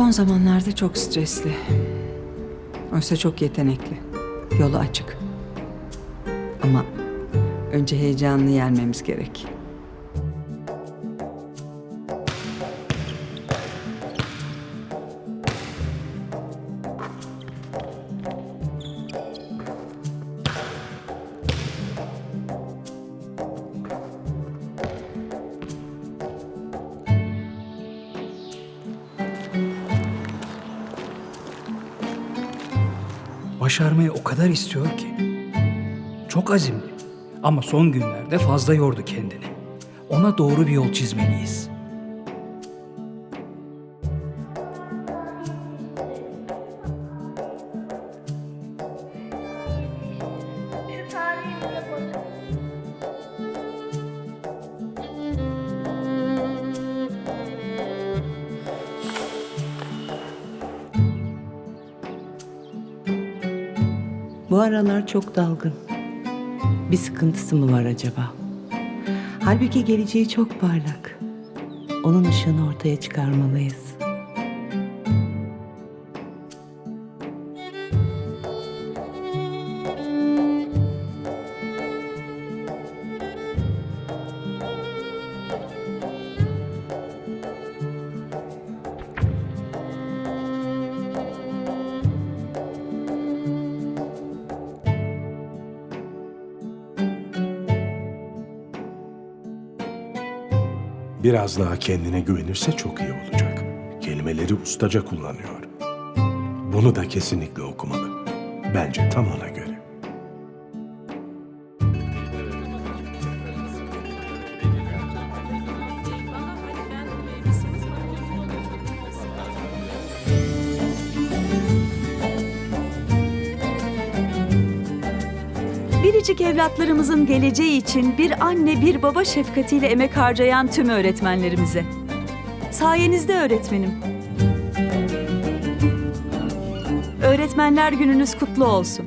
Son zamanlarda çok stresli. Oysa çok yetenekli. Yolu açık. Ama önce heyecanını yenmemiz gerek. Başarmayı o kadar istiyor ki. Çok azimli. Ama son günlerde fazla yordu kendini. Ona doğru bir yol çizmeliyiz. Bu aralar çok dalgın. Bir sıkıntısı mı var acaba? Halbuki geleceği çok parlak. Onun ışığını ortaya çıkarmalıyız. Biraz daha kendine güvenirse çok iyi olacak. Kelimeleri ustaca kullanıyor. Bunu da kesinlikle okumalı. Bence tam ona göre. Biricik evlatlarımızın geleceği için bir anne bir baba şefkatiyle emek harcayan tüm öğretmenlerimize. Sayenizde öğretmenim. Öğretmenler gününüz kutlu olsun.